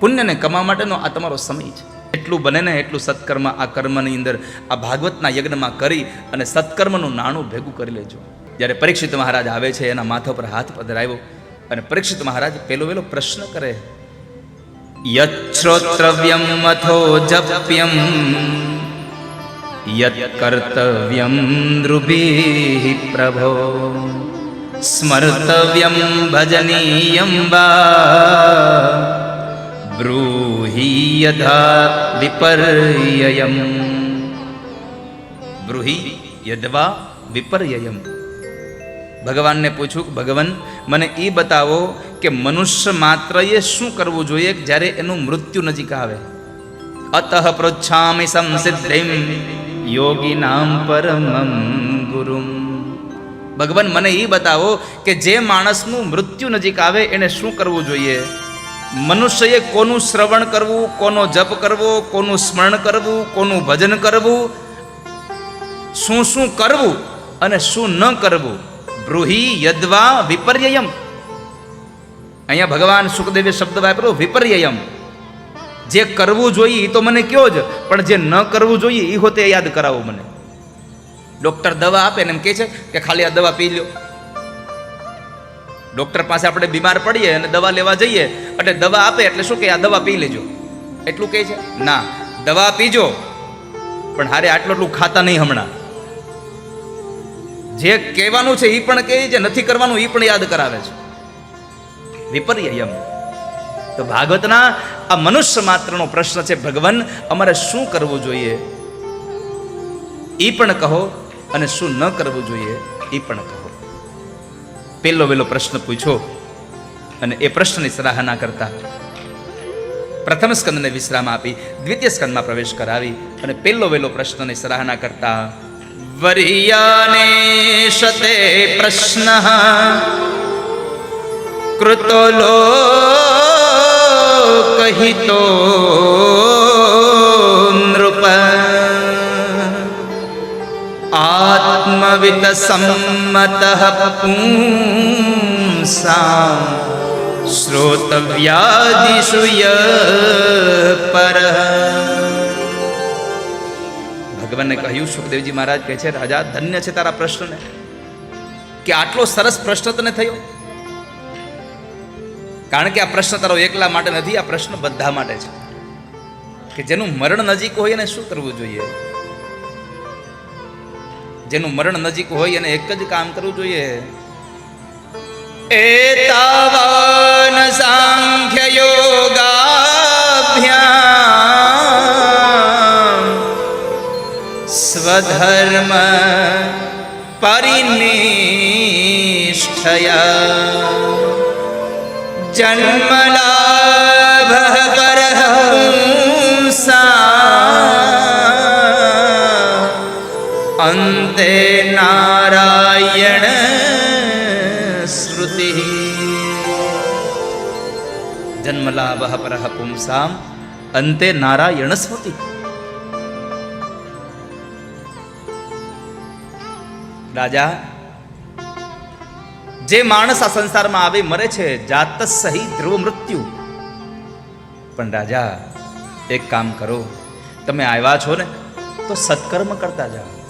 પુણ્યને કમા માટેનો આ તમારો સમય છે. એટલું બને ને એટલું સત્કર્મ આ કર્મની અંદર, આ ભાગવતના યજ્ઞમાં કરી અને સત્કર્મનું નાણું ભેગું કરી લેજો. જ્યારે પરીક્ષિત મહારાજ આવે છે, એના માથા પર હાથ પધરાવ્યો અને પરીક્ષિત મહારાજ પેલો પેલો પ્રશ્ન કરે યચ્છ્રોત્રવ્યમ મથો જપ્યમ યત કર્તવ્યમ નૃભિ પ્રભો, સ્મર્તવ્યમ ભજનીયમ વા યથા વિપર્યયમ બ્રુહી યદવા વિપર્યયમ ભગવાનને પૂછ્યું ભગવાન મને એ બતાવો કે મનુષ્ય માત્રએ શું કરવું જોઈએ જ્યારે એનું મૃત્યુ નજીક આવે? અતઃ પૃચ્છામિ સંસિદ્ધિમ યોગી નામ પરમમ ગુરુમ. ભગવાન, મને એ બતાવો કે જે માણસનું મૃત્યુ નજીક આવે, એને શું કરવું જોઈએ? મનુષ્યએ કોનું શ્રવણ કરવું, કોનો જપ કરવો, કોનું સ્મરણ કરવું, કોનું ભજન કરવું, શું શું કરવું અને શું ન કરવું. બ્રુહી યદ્વા વિપર્યયમ. અહીંયા ભગવાન સુખદેવે શબ્દ વાપર્યો, વિપર્યયમ. જે કરવું જોઈએ એ તો મને કયો જ, પણ જે ન કરવું જોઈએ એ હોતે યાદ કરાવો મને. ડૉક્ટર દવા આપે ને એમ કહે છે કે ખાલી આ દવા પી લ્યો. ડૉક્ટર પાસે આપણે બીમાર પડીએ અને દવા લેવા જઈએ, એટલે દવા આપે એટલે શું કે આ દવા પી લેજો. એટલું કહે છે? ના, દવા પીજો, પણ હારે આટલું એટલું ખાતા નહીં હમણાં. જે કહેવાનું છે એ પણ કહે છે નથી કરવાનું એ પણ યાદ કરાવે છે. વિપર્યયમ. તો ભાગવતના આ મનુષ્ય માત્રનો પ્રશ્ન છે, ભગવાન, અમારે શું કરવું જોઈએ? એ પણ કહો અને શું ન કરવું જોઈએ એ પણ કહો. પહેલો વહેલો પ્રશ્ન પૂછ્યો અને એ પ્રશ્નની સરાહના કરતા. પ્રથમ સ્કંદને વિશ્રામ આપી, દ્વિતીય સ્કંદમાં પ્રવેશ કરાવી અને પહેલો વહેલો પ્રશ્નની સરાહના કરતા, વરિયાને શતે પ્રશ્ન કૃતો લો કહિતો સંમત પુંસા શ્રોતવ્યાદિષુ ય પર ભગવાનને કહ્યું, સુખદેવજી મહારાજ કહે છે, રાજા, ધન્ય છે તારા પ્રશ્નને. કે આટલો સરસ પ્રશ્ન તને થયો? કારણ કે આ પ્રશ્ન તારો એકલા માટે નથી, આ પ્રશ્ન બધા માટે છે. કે જેનું મરણ નજીક હોય એને શું કરવું જોઈએ? જેનું મરણ નજીક હોય એને એક જ કામ કરવું જોઈએ. એતાવન સાંખ્ય યોગાભ્યામ સ્વધર્મ પરિનિષ્ઠયા. જન્મલાભ જન્મલાભ પરહ પુંસામ અંતે નારાયણ સ્મૃતિ રાજા જે માણસ આ સંસારમાં આવે, મરે છે, જાત સહી ધ્રુવ મૃત્યુ. પણ રાજા, એક કામ કરો, તમે આવ્યા છો ને, તો સત્કર્મ કરતા જાઓ.